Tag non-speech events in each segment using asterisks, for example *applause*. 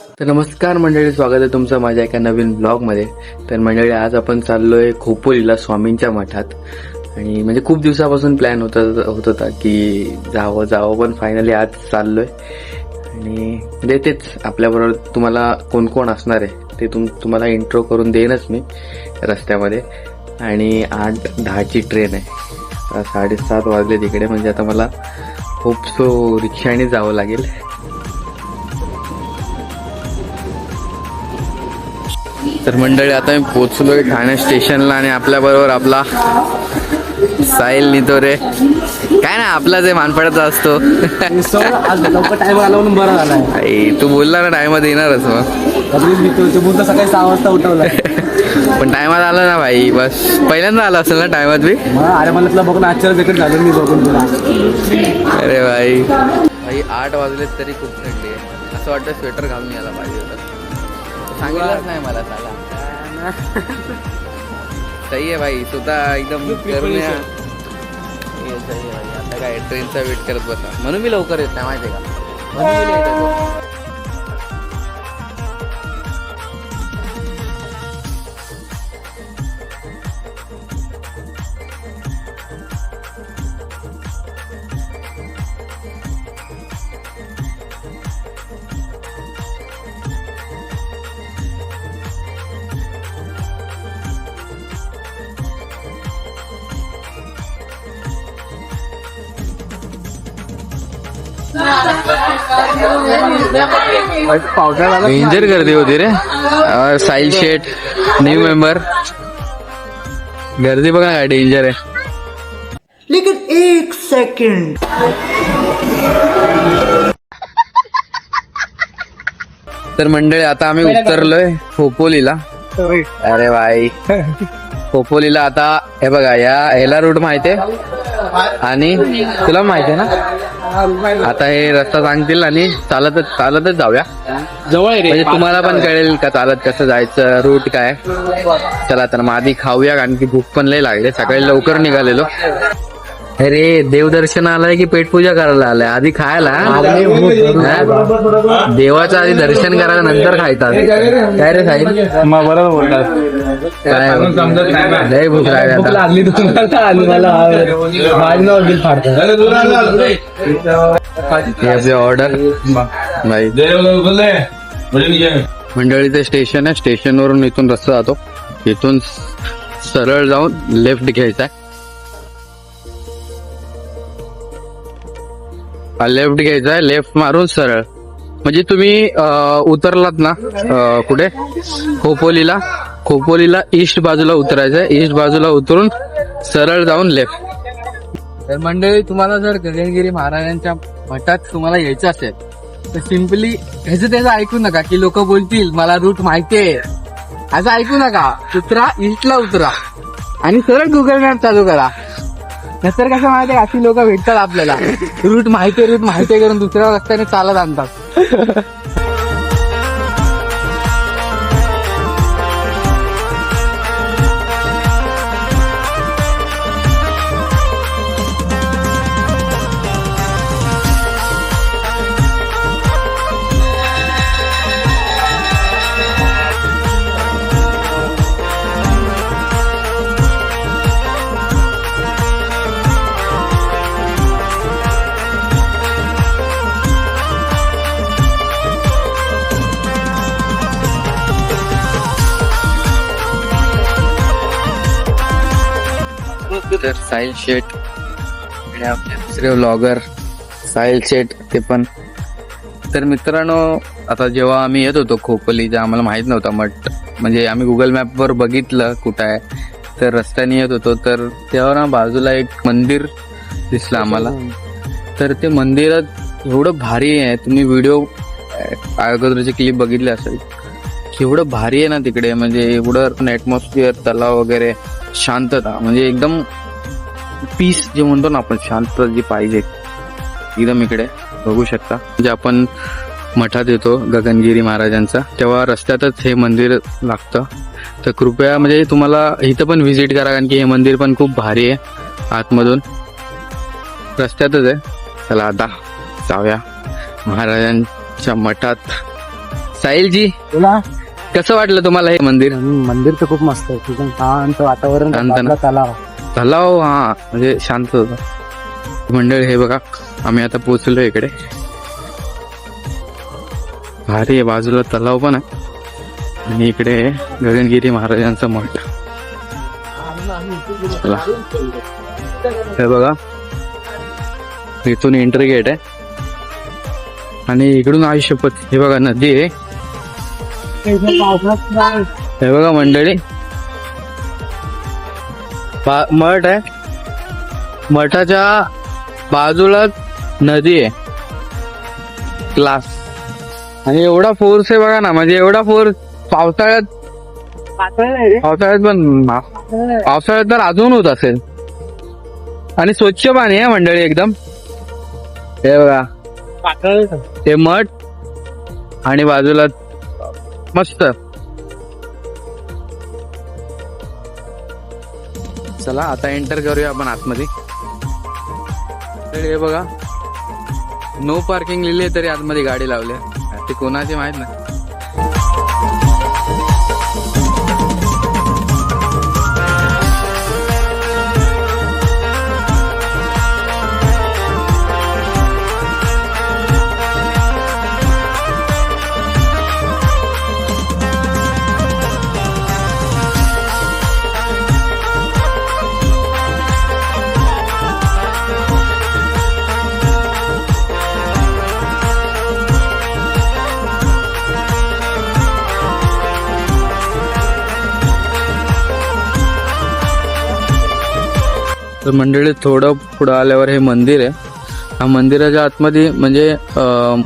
तर नमस्कार मंडळी स्वागत आहे तुमचं माझ्या एका नवीन ब्लॉगमध्ये. तर मंडळी आज आपण चाललोय खोपोलीला स्वामींच्या मठात. आणि म्हणजे खूप दिवसापासून प्लॅन होता होत होता की जावं जावं पण फायनली आज चाललोय. आणि म्हणजे तेच आपल्याबरोबर तुम्हाला कोण कोण असणार आहे ते तुम तुम्हाला इंट्रो करून देईनच मी रस्त्यामध्ये. आणि आठ दहाची ट्रेन आहे. साडेसात वाजले तिकडे म्हणजे आता मला खूप सो रिक्षाने जावं लागेल. तर मंडळी आता मी पोचलोय ठाणे स्टेशनला आणि आपल्या बरोबर आपला साहिल नितोरे काय ना आपला जे मानपडाचा असतो. आई, तू बोलला ना टायमात येणारच मग. सकाळी सहा वाजता पण टायमात आला ना भाई बस. पहिल्यांदा आला असेल ना टायमात बी? अरे मला तुला बघून आश्चर्य देखील झालं मी बघून तुला. अरे भाई. भाई आठ वाजले तरी खूप थंडी आहे. असं वाटतं स्वेटर घालून यायला पाहिजे होतं. सांगितलंच नाही मला त्याला. *laughs* सही आहे भाई स्वतः एकदम करून या. हे सही आहे भाई आता काय ट्रेनचा वेट करत बसा. म्हणून मी लवकर येत नाही माहितीये का? म्हणून मी डेंजर गर्दी होती रे. साहिल शेठ न्यू मेंबर गर्दी बघा काय डेंजर आहे. लेकिन एक सेकंड तर मंडळी आता आम्ही उतरलोय खोपोलीला. अरे भाई *laughs* खोपोलीला आता हे बघा या ह्याला रूट माहितीये? आणि तुला माहितीये ना? आता हे रस्ता सांगतील आणि चालतच चालतच जाऊया. जवळ आहे म्हणजे तुम्हाला पण कळेल का चालत कसं जायचं रूट काय? चला तर मग आधी खाऊया कारण की भूक पण लय लागले. सकाळी लवकर निघालेलो. अरे देवदर्शन आलंय की पेटपूजा करायला आलाय? आधी खायला? देवाचं आधी दर्शन करायला नंतर खायचं काय रे मग बरोबर बोलतात लय भूक लागली भूक आता. लागली तुम्हाला आली मला माझी नाव बिल फाडतं हे आपली ऑर्डर नाही मंडळीचं स्टेशन आहे. स्टेशनवरून इथून रस्ता जातो. इथून सरळ जाऊन लेफ्ट घ्यायचा आहे. लेफ्ट घ्यायचा आहे. लेफ्ट मारून सरळ. म्हणजे तुम्ही अं, उतरलात ना अं, कुठे? खोपोलीला? खोपोलीला ईस्ट बाजूला उतरायचं आहे ईस्ट बाजूला उतरून सरळ जाऊन लेफ्ट तर मंडळी तुम्हाला जर गगनगिरी महाराजांच्या मठात तुम्हाला यायचं असेल तर सिम्पली ह्याचं त्याचं ऐकू नका की लोक बोलतील मला रूट माहितीये असं ऐकू नका. उतरा ईस्टला उतरा. आणि सरळ गुगल मॅप चालू करा. नंतर कसं माहिती अशी लोक भेटतात आपल्याला. रूट माहिती रूट माहिती करून दुसऱ्या रस्त्याने चालत आणतात. तर साहिल शेठ आणि आपले दुसरे व्लॉगर साहिल शेठ ते पण. तर मित्रांनो आता जेव्हा आम्ही येत होतो खोपोलीच्या आम्हाला माहीत नव्हता मठ म्हणजे आम्ही गुगल मॅपवर बघितलं कुठं आहे. तर रस्त्याने येत होतो तर तेव्हा ना बाजूला एक मंदिर दिसलं आम्हाला. तर ते मंदिरात एवढं भारी आहे तुम्ही व्हिडिओ अगोदरचे क्लिप बघितली असेल. एवढं भारी आहे ना तिकडे म्हणजे एवढं ॲटमॉस्फिअर तलाव वगैरे शांतता म्हणजे एकदम पीस जे म्हणतो ना आपण शांतता जी पाहिजे एकदम इकडे बघू शकता. म्हणजे आपण मठात येतो गगनगिरी महाराजांचा तेव्हा रस्त्यातच हे मंदिर लागतं. तर कृपया म्हणजे तुम्हाला इथं पण व्हिजिट करा कारण की हे मंदिर पण खूप भारी आहे आतमधून. रस्त्यातच आहे. चला आता जाऊया. महाराजांच्या मठात. साहिलजी तुला कसं वाटलं तुम्हाला हे मंदिर? मंदिर तर खूप मस्त आहे. एकदम शांत वातावरण शांत ना? तलाव. तलाव हो, हा म्हणजे शांत होता. मंडळ हे बघा आम्ही आता पोहोचलो इकडे. भारी आहे बाजूला तलाव पण आहे. आणि इकडे गगनगिरी महाराजांचा मठ. हे बघा इथून एंट्री गेट आहे. आणि इकडून आयुष्यपत हे बघा नदी आहे. हे बघा मंडळी. मठ आहे. मठाच्या बाजूलाच नदी आहे. क्लास आणि एवढा फोर्स आहे बघा ना म्हणजे एवढा फोर्स पावसाळ्यात पावसाळ्यात पण पावसाळ्यात. तर अजून होत असेल. आणि स्वच्छ पाणी आहे मंडळी एकदम. हे बघा. ते मठ आणि बाजूला मस्त. चला आता एंटर करूया आपण आतमध्ये. तर हे बघा नो पार्किंग लिहिले तरी आतमध्ये गाडी लावल्या ते कोणाचे माहीत नाही. तर मंडळी थोडं पुढं आल्यावर हे मंदिर आहे. हा मंदिराच्या आतमध्ये म्हणजे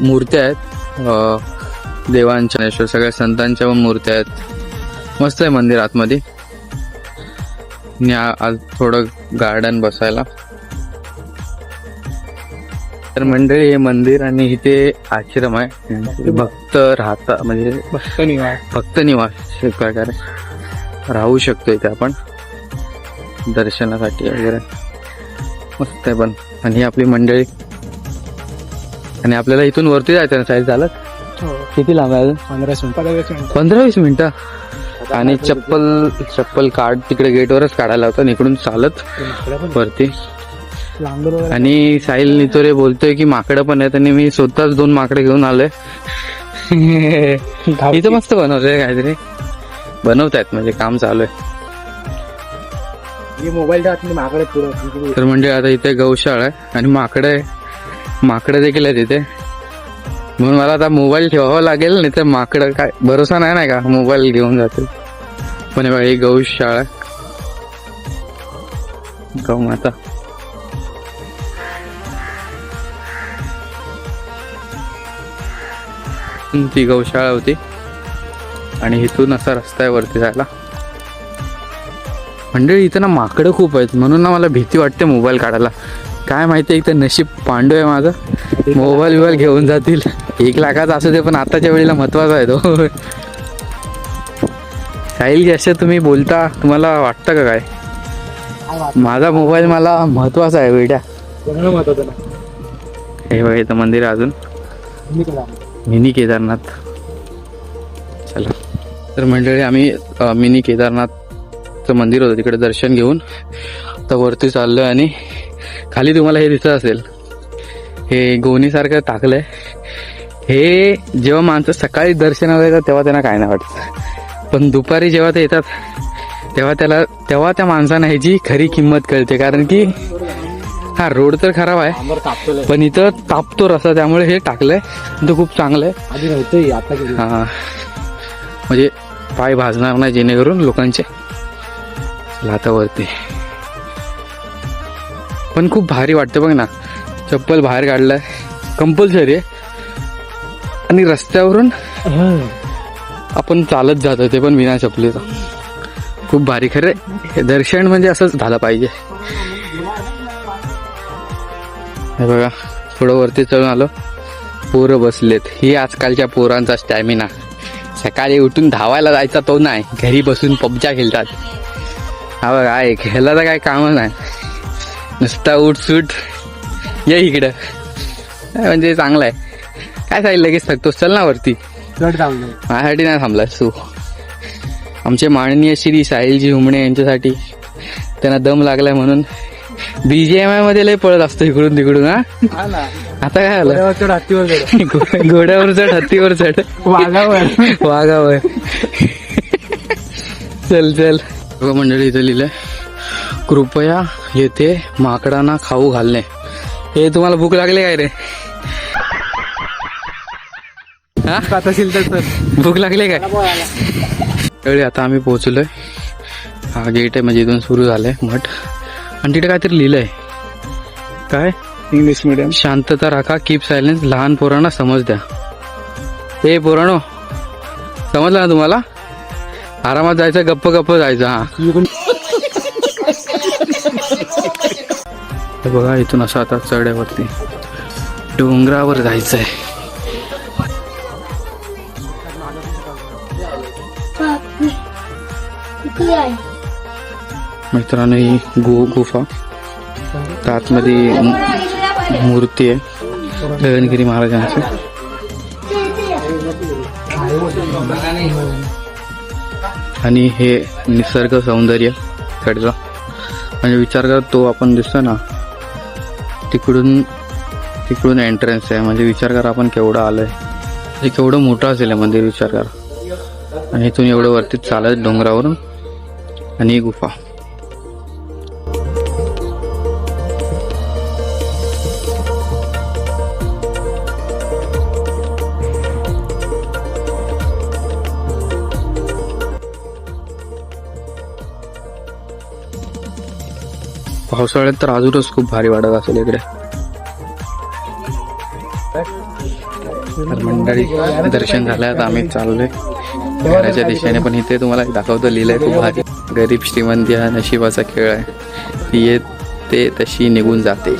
मूर्त्या आहेत. देवांच्या सगळ्या संतांच्या पण मूर्त्या आहेत. मस्त आहे मंदिर आतमध्ये. आणि आज थोडं गार्डन बसायला. तर मंडळी हे मंदिर आणि इथे आश्रम आहे. भक्त राहता म्हणजे भक्त निवास. भक्त निवास प्रकारे राहू शकतो इथे आपण. दर्शनासाठी वगैरे. मस्त आहे पण. आणि ही आपली मंडळी. आणि आपल्याला इथून वरती जायचं ना साईड चालत किती लांब आहे अजून? पंधरा मिनिट. पंधरा वीस मिनिटं. आणि चप्पल चप्पल काढ तिकडे गेटवरच काढायला होतं इकडून चालत वरती. आणि साहिल नितोरे बोलतोय की माकडं पण आहेत आणि मी स्वतःच दोन माकडे घेऊन आलोय. इथं मस्त बनवतोय काहीतरी. बनवतायत म्हणजे काम चालू आहे. मोबाईल माकडे तर म्हणजे आता इथे गौशाळा आहे आणि माकडे आहे देखील आहेत इथे. म्हणून मला आता मोबाईल ठेवावा लागेल नाही तर माकडं काय भरोसा नाही नाही का? मोबाईल घेऊन जाते पण बघा ही गौशाळा गौ माता ती गौशाळा होती. आणि इथून असा रस्ता आहे वरती जायला. मंडळी इथं ना माकडं खूप आहेत. म्हणून ना मला भीती वाटते मोबाईल काढायला. काय माहिती इथं नशीब पांडू आहे माझं. मोबाईल बिबाईल घेऊन जातील. एक लाखाचा असू दे पण आताच्या वेळेला महत्त्वाचा आहे तो. साहिल जसं तुम्ही बोलता तुम्हाला वाटतं का काय? माझा मोबाईल मला महत्त्वाचा आहे बेटा. कोणाला मत होतं ना हे बघा इथं मंदिर आहे अजून. मिनी केदारनाथ. चला. तर मंडळी आम्ही मिनी केदारनाथचं मंदिर होतं तिकडे दर्शन घेऊन आता वरती चाललोय आणि खाली तुम्हाला हे दिसत असेल. हे गोणीसारखं टाकलंय. हे जेव्हा माणसं सकाळी दर्शनाला येतात तेव्हा त्यांना काय नाही वाटत. पण दुपारी जेव्हा ते येतात तेव्हा त्याला तेव्हा त्या माणसांना ह्याची खरी किंमत कळते. कारण की हा रोड तर खराब आहे पण इथं तापतो रस्ता त्यामुळे हे टाकलंय. तो खूप चांगलं आहे हा. म्हणजे पाय भाजणार नाही जेणेकरून लोकांचे चला आता वरती पण खूप भारी वाटतं बघ ना. चप्पल बाहेर काढलाय. कंपल्सरी आहे. आणि रस्त्यावरून आपण चालत जातो ते पण बिना चपलीचं. खूप भारी खरे हे दर्शन म्हणजे असंच झालं पाहिजे. हे बघा थोडं वरती चढून आलो. पोरं बसलेत. ही आजकालच्या पोरांचा स्टॅमिना सकाळी उठून धावायला जायचा तो नाही. घरी बसून पबजा खेळतात. हा बघा आहे ह्याला तर काय कामच नाही. नुसता उठ सूट ये इकडं. काय म्हणजे चांगलं आहे. काय सांगितलं लगेच थकतोस चल ना वरती. थांबलो माझ्यासाठी नाही थांबलास तू आमचे माननीय श्री साहिलजी हुमणे यांच्यासाठी त्यांना दम लागलाय म्हणून बीजेएमआयमध्ये लय पळत असतो इकडून तिकडून हा? ना. आता काय आलं चढ. हत्तीवर घोड्यावर चढ हत्तीवर चढ. वाघावर. वाघावर. चल चल. बघा मंडळी इथं लिहिलंय. कृपया येथे माकडांना खाऊ घालणे. हे तुम्हाला भूक लागली काय रे? हा? आता असेल तर. भूक लागली काय? आता आम्ही पोहोचलोय. हा गेट आहे म्हणजे इथून सुरू झालंय मठ. आणि तिथे काहीतरी लिहिलंय. काय? इंग्लिश मिडियम शांतता राखा कीप सायलेन्स लहान पोरांना समज द्या. हे पोरानो समजलं ना तुम्हाला? आरामात जायचं गप्प गप्प जायचं हा. हे बघा इथून असं आता चढ्यावरती डोंगरावर जायचंय. मित्रांनो ही गो गुफा. तर आतमध्ये मूर्ती आहे. गगनगिरी महाराजांची. आणि हे निसर्ग सौंदर्य कडचा म्हणजे विचार कर तो आपण दिसतो ना तिकडून तिकडून एंट्रन्स आहे. म्हणजे विचार कर आपण केवढं आहे हे केवढं मोठं असेल आहे मंदिर विचार कर. आणि इथून एवढं वरती चालत डोंगरावरून आणि ही गुफा. पावसाळ्यात तर अजूनच खूप भारी वाटत असेल इकडे. तर मंडळी दर्शन झालं आता आम्ही चाललोय. घराच्या दिशेने पण इथे तुम्हाला दाखवतो लिहिलंय खूप भारी. गरीब श्रीमंती हा नशिबाचा खेळ आहे. ती येते तशी निघून जाते.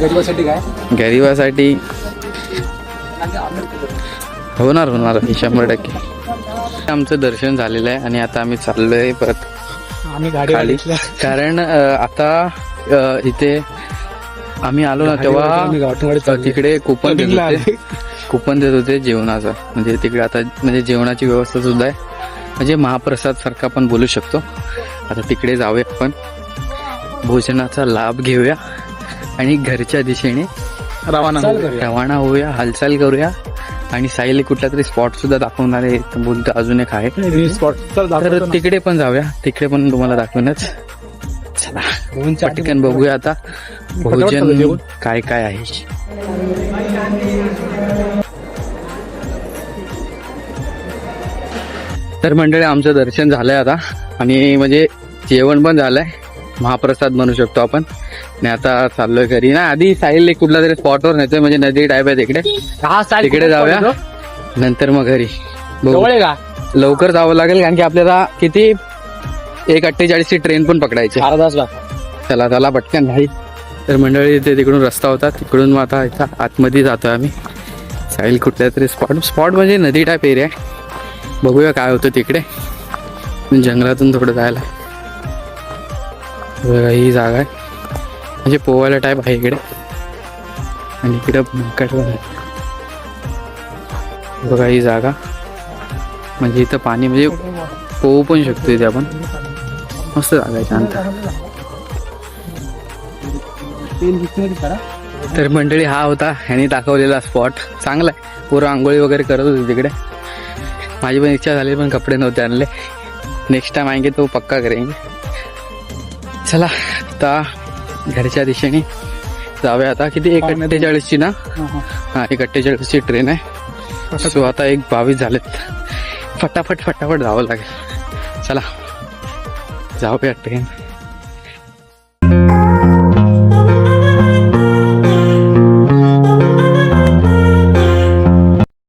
गरीबासाठी काय? गरिबासाठी होणार होणार. शंभर टक्के. आमचं दर्शन झालेलं आहे आणि आता आम्ही चाललोय परत कारण आता इथे आम्ही आलो ना तेव्हा तिकडे कुपन देत होते. कुपन देत होते जेवणाचं. म्हणजे तिकडे आता म्हणजे जेवणाची व्यवस्था सुद्धा आहे. म्हणजे महाप्रसाद सारखा आपण बोलू शकतो. आता तिकडे जाऊया आपण. भोजनाचा लाभ घेऊया. आणि घरच्या दिशेने रवाना रवाना होऊया हालचाल करूया. आणि साईल कुठला तरी स्पॉट सुद्धा दाखवणार आहे बोलतो अजून एक आहे स्पॉट तर तिकडे पण जाऊया. तिकडे पण तुम्हाला दाखवूनच. चला. पटकन बघूया आता. भोजन काय काय आहे? तर मंडळी आमचं दर्शन झालंय आता. आणि म्हणजे जेवण पण झालंय. महाप्रसाद म्हणू शकतो आपण. आणि आता चाललोय घरी. ना आधी साईल एक कुठला तरी स्पॉटवर नेतोय. म्हणजे नदी टाईप आहे तिकडे. तिकडे जाऊया. नंतर मग घरी. बघू. लवकर जावं लागेल कारण की आपल्याला किती एक अठ्ठेचाळीस ची ट्रेन पण पकडायची. अर्धा तास बा चला चला पटकन नाही तर मंडळी इथे तिकडून रस्ता होता. तिकडून मग आता इथं आतमध्ये जातोय आम्ही. साईल कुठल्या तरी स्पॉट स्पॉट म्हणजे नदी टाईप एरिया आहे. बघूया काय होतं तिकडे. जंगलातून थोडं जायला. बघा ही जागा आहे. म्हणजे पोवायला टाईप आहे इकडे. आणि इकडं आहे. बघा ही जागा. म्हणजे इथं पाणी म्हणजे पोहू पण शकतो इथे आपण. मस्त आहे शांत. तर मंडळी हा होता ह्याने दाखवलेला स्पॉट चांगला आहे. पोरं आंघोळी वगैरे करत होते तिकडे. माझी पण इच्छा झाली पण कपडे नव्हते आणले. नेक्स्ट टाइम आएंगे तो पक्का करेंगे चला आता घरच्या दिशेने जाऊया आता. किती? एक अठ्ठेचाळीसची ना? हा एक अठ्ठेचाळीसची ट्रेन आहे. सो आता एक बावीस झालेत. फटाफट फटाफट जावं लागेल. चला. जाऊया ट्रेन